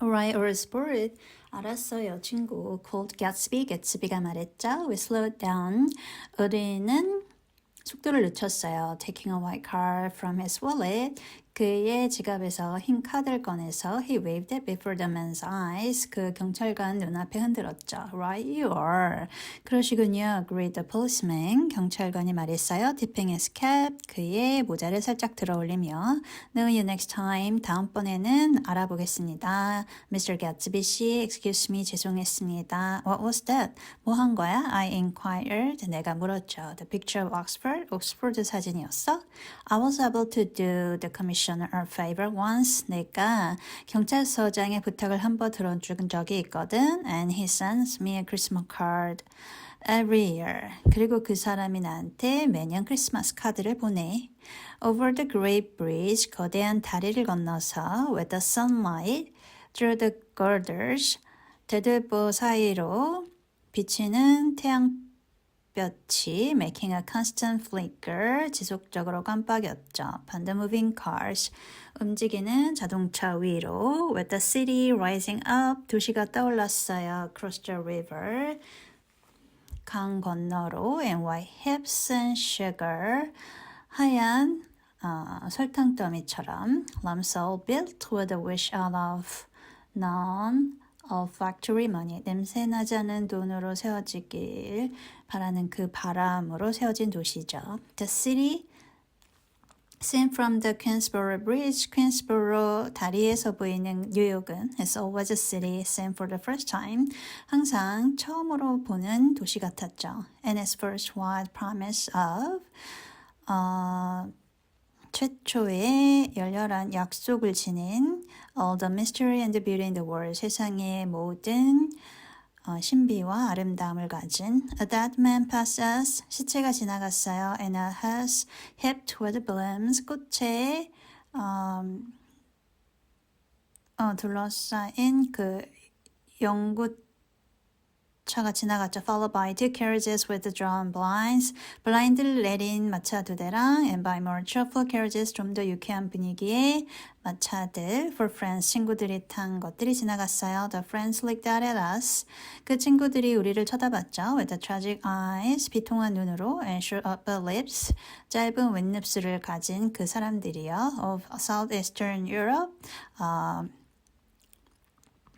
Right or sport? 알았어요, 친구. Called Gatsby. Gatsby가 말했죠. We slowed down. 우리는 속도를 늦췄어요. Taking a white card from his wallet. 그의 지갑에서 흰 카드를 꺼내서 he waved it before the man's eyes. 그 경찰관 눈앞에 흔들었죠. Right you are. 그러시군요. Agreed the policeman. 경찰관이 말했어요. Tipping his cap. 그의 모자를 살짝 들어 올리며 No, you next time. 다음번에는 알아보겠습니다. Mr. Gatsby 씨, excuse me, 죄송했습니다. What was that? 뭐 한 거야? I inquired. 내가 물었죠. The picture of Oxford. 옥스퍼드 사진이었어? I was able to do the commissioner a favor once. 내가 경찰서장의 부탁을 한 번 들어준 적이 있거든. And he sends me a Christmas card every year. 그리고 그 사람이 나한테 매년 크리스마스 카드를 보내. Over the Great Bridge, 거대한 다리를 건너서 with the sunlight through the girders, 대들보 사이로 비치는 태양 빛이 making a constant flicker 지속적으로 깜빡였죠. 반대 moving cars 움직이는 자동차 위로 with the city rising up 도시가 떠올랐어요. Cross the river 강 건너로 and white hips and sugar 하얀 어, 설탕 더미처럼 lumps all built with a wish out of none of factory money 냄새 나지 않는 돈으로 세워지길 바라는 그 바람으로 세워진 도시죠. The city seen from the Queensboro Bridge, Queensboro 다리에서 보이는 뉴욕은 is always a city seen for the first time. 항상 처음으로 보는 도시 같았죠. And its first wild promise of 어, 최초의 열렬한 약속을 지닌 All the mystery and the beauty in the world 세상의 모든 어, 신비와 아름다움을 가진 A dead man passes 시체가 지나갔어요 and a hearse heaped with blooms 꽃에 음, 어, 둘러싸인 그 연꽃 차가 지나갔죠. Followed by two carriages with drawn blinds. 블라인드를 내린 마차 두 대랑 and by more cheerful carriages 좀 더 유쾌한 분위기의 마차들 for friends 친구들이 탄 것들이 지나갔어요. The friends looked out at us. 그 친구들이 우리를 쳐다봤죠. With the tragic eyes 비통한 눈으로 and short upper lips 짧은 윗입술을 가진 그 사람들이요. Of Southeastern Europe. 어,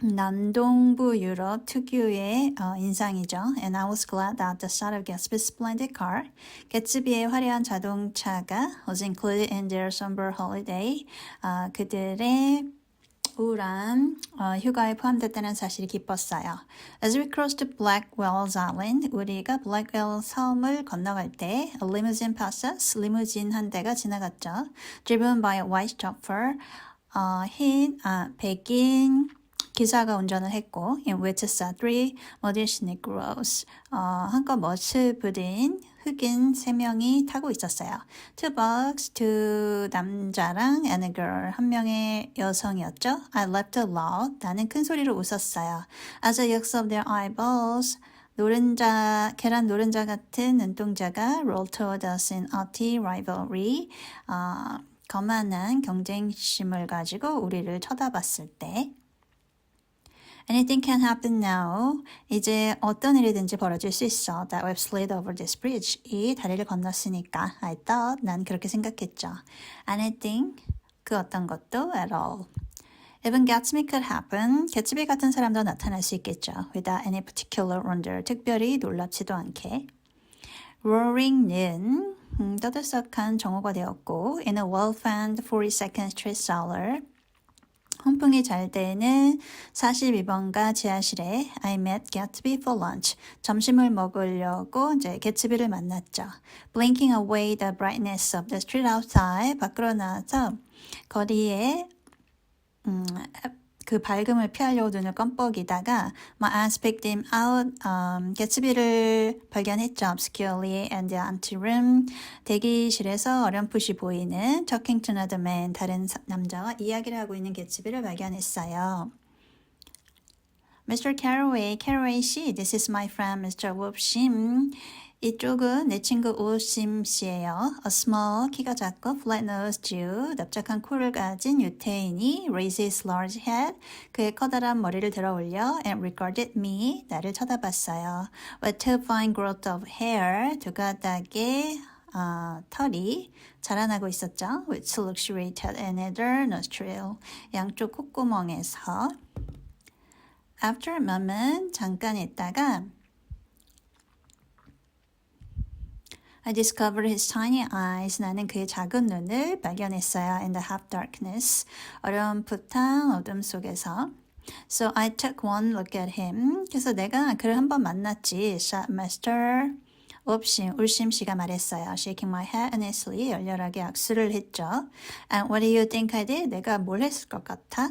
남동부 유럽 특유의 어, 인상이죠. And I was glad that the sight of Gatsby's splendid car, 개츠비의 화려한 자동차가 was included in their summer holiday. 어, 그들의 우울한 어, 휴가에 포함됐다는 사실이 기뻤어요. As we crossed Blackwell's Island, 우리가 블랙웰 섬을 건너갈 때 a limousine passes, 리무진 한 대가 지나갔죠. Driven by a white chauffeur, 어, 흰, 아, 백인 기사가 운전을 했고 in which sat three modest negroes 어, 한껏 멋을 부린 흑인 세 명이 타고 있었어요. Two bucks, 두 남자랑 and a girl 한 명의 여성이었죠. I laughed aloud. 나는 큰 소리로 웃었어요. As the yolks of their eyeballs 노른자, 계란 노른자 같은 눈동자가 roll toward us in haughty rivalry. 어, 거만한 경쟁심을 가지고 우리를 쳐다봤을 때 Anything can happen now. 이제 어떤 일이든지 벌어질 수 있어. That we've slid over this bridge. 이 다리를 건넜으니까. I thought. 난 그렇게 생각했죠. Anything. 그 어떤 것도 at all. Even Gatsby could happen. 개츠비 같은 사람도 나타날 수 있겠죠. Without any particular wonder. 특별히 놀랍지도 않게. Roaring는 음, 떠들썩한 정오가 되었고 in a well-fanned 42nd Street cellar 홍풍이 잘 되는 42번가 지하실에 I met Gatsby for lunch. 점심을 먹으려고 이제 개츠비를 만났죠. Blinking away the brightness of the street outside. 밖으로 나와서 거리에 음, 그 밝음을 피하려고 눈을 껌뻑이다가 my eyes picked him out. Um, 개츠비를 발견했죠. obscurely and the anteroom. 대기실에서 어렴풋이 보이는 talking to another man. 다른 남자와 이야기를 하고 있는 개츠비를 발견했어요. Mr. Carraway, Carraway 씨, this is my friend Mr. Wolf Shim. 이쪽은 내 친구 오심 씨예요. A small, 키가 작고 flat-nosed Jew, 납작한 코를 가진 유태인이 raised his large head, 그의 커다란 머리를 들어 올려 and regarded me, 나를 쳐다봤어요. With two fine growth of hair, 두 가닥의 어, 털이 자라나고 있었죠. Which luxuriated another nostril, 양쪽 콧구멍에서. After a moment, 잠깐 있다가 I discovered his tiny eyes. 나는 그의 작은 눈을 발견했어요. In the half darkness. 어렴풋한 어둠 속에서. So I took one look at him. 그래서 내가 그를 한번 만났지. Shot master. 옵심, 울심 씨가 말했어요. Shaking my head earnestly. 열렬하게 악수를 했죠. And what do you think I did? 내가 뭘 했을 것 같아?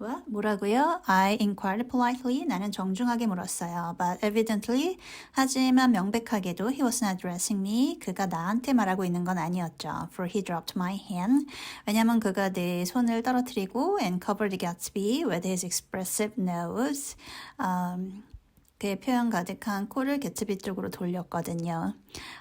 What? 뭐라고요? I inquired politely. 나는 정중하게 물었어요. But evidently, 하지만 명백하게도 he was not addressing me. 그가 나한테 말하고 있는 건 아니었죠. For he dropped my hand. 왜냐면 그가 내 손을 떨어뜨리고 and covered Gatsby with his expressive nose. Um, 그의 표현 가득한 코를 개츠비 쪽으로 돌렸거든요.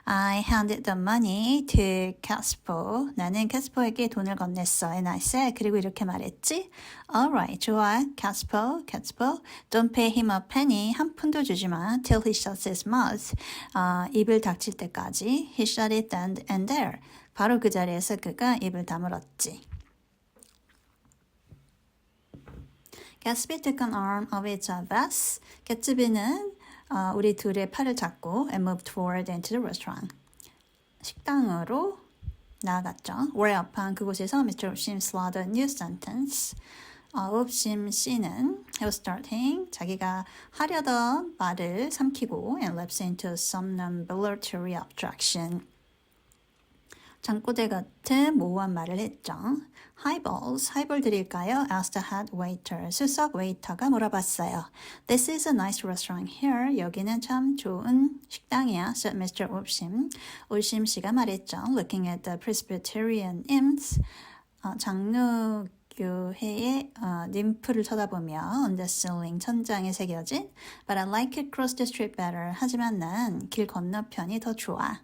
I handed the money to Casper. 나는 캐스퍼에게 돈을 건넸어. And I said, 그리고 이렇게 말했지. Alright, 좋아. Casper, Casper. Don't pay him a penny. 한 푼도 주지 마. Till he shuts his mouth. 어, 입을 닥칠 때까지. He shut it and, and there. 바로 그 자리에서 그가 입을 다물었지. Gatsby took an arm of its vest. 개츠비는 어, 우리 둘의 팔을 잡고 and moved toward into the restaurant. 식당으로 나아갔죠. whereupon 그곳에서 Mr. Upshim slaughtered a new sentence. 어, 옵심 씨는 he was starting 자기가 하려던 말을 삼키고 and lapsed into somnambulatory abstraction. 잠꼬대 같은 모호한 말을 했죠. Highballs, 하이볼 드릴까요? asked the head waiter. 수석 웨이터가 물어봤어요. This is a nice restaurant here. 여기는 참 좋은 식당이야, said Mr. 울심. 울심 씨가 말했죠. Looking at the Presbyterian imps, 어, 장로 교회의 어, 님프를 쳐다보며 on the ceiling 천장에 새겨진 But I like it across the street better. 하지만 난 길 건너편이 더 좋아.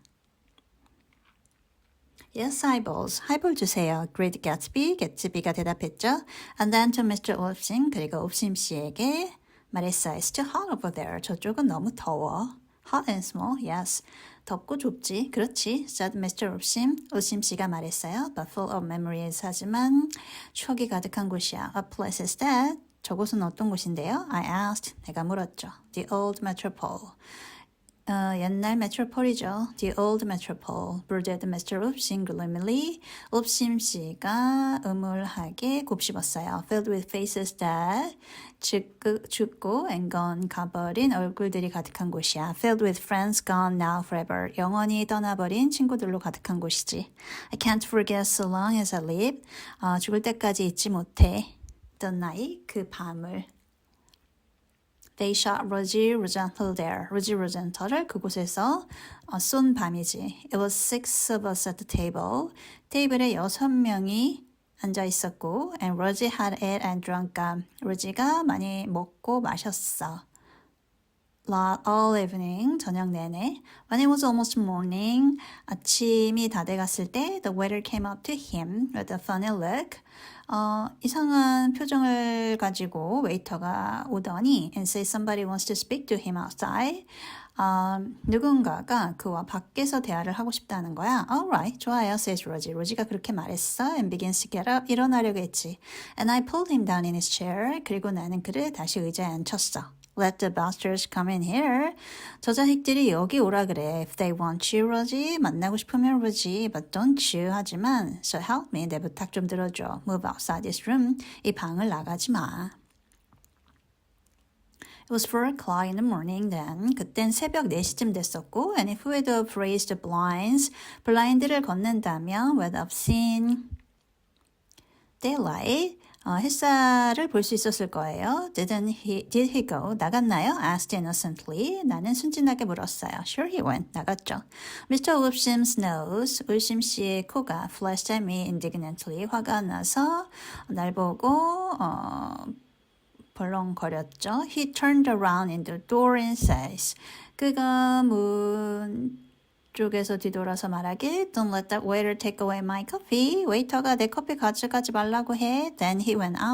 Yes, eyeballs. 하이볼 주세요. Great Gatsby. 개츠비가 대답했죠. And then to Mr. Olfsin. 그리고 옵심 씨에게 말했어요. It's too hot over there. 저쪽은 너무 더워. Hot and small. Yes. 덥고 좁지. 그렇지. said Mr. 옵심. 옵심 씨가 말했어요. But full of memories. 하지만 추억이 가득한 곳이야. A place is that. 저곳은 어떤 곳인데요? I asked. 내가 물었죠. The old metropole. 어, 옛날 메트로폴이죠. The old metropole. brooded Mr. 옵심 gloomily. 옵심 씨가 음울하게 곱씹었어요. filled with faces that 죽고, 죽고 and gone 가버린 얼굴들이 가득한 곳이야. filled with friends gone now forever. 영원히 떠나버린 친구들로 가득한 곳이지. I can't forget so long as I live. 어, 죽을 때까지 잊지 못해. the night, 그 밤을. They shot Rosie Rosenthal there. Rosie Rosenthal을 그곳에서 어, 쏜 밤이지. It was six of us at the table. 테이블에 여섯 명이 앉아 있었고, and Rosie had it and drunk. 로지가 많이 먹고 마셨어. All evening, 저녁 내내. When it was almost morning, 아침이 다 돼갔을 때, the waiter came up to him with a funny look. 어, 이상한 표정을 가지고 웨이터가 오더니 and say somebody wants to speak to him outside. 어, 누군가가 그와 밖에서 대화를 하고 싶다는 거야. Alright, 좋아요, says 로지. 로지가 그렇게 말했어. And begins to get up. 일어나려고 했지. And I pulled him down in his chair. 그리고 나는 그를 다시 의자에 앉혔어. Let the bastards come in here. 저 자식들이 여기 오라 그래. If they want you, 로지. 만나고 싶으면 로지. But don't you. 하지만 So help me. 내 부탁 좀 들어줘. Move outside this room. 이 방을 나가지 마. It was 4 o'clock in the morning then. 그땐 새벽 4시쯤 됐었고, and if we'd have raised the blinds, 블라인드를 걷는다면, have seen daylight, 어, 햇살을 볼 수 있었을 거예요. Didn't he, did he go? 나갔나요? asked innocently. 나는 순진하게 물었어요. Sure he went. 나갔죠. Mr. Wolfsim's nose, 울심 씨의 코가 flashed at me indignantly. 화가 나서 날 보고 어, 벌렁거렸죠. He turned around in the door and says. 그가 문 쪽에서 뒤돌아서 말하길 Don't let that waiter take away my coffee. 웨이터가 내 커피 가져가지 말라고 해. Then he went out.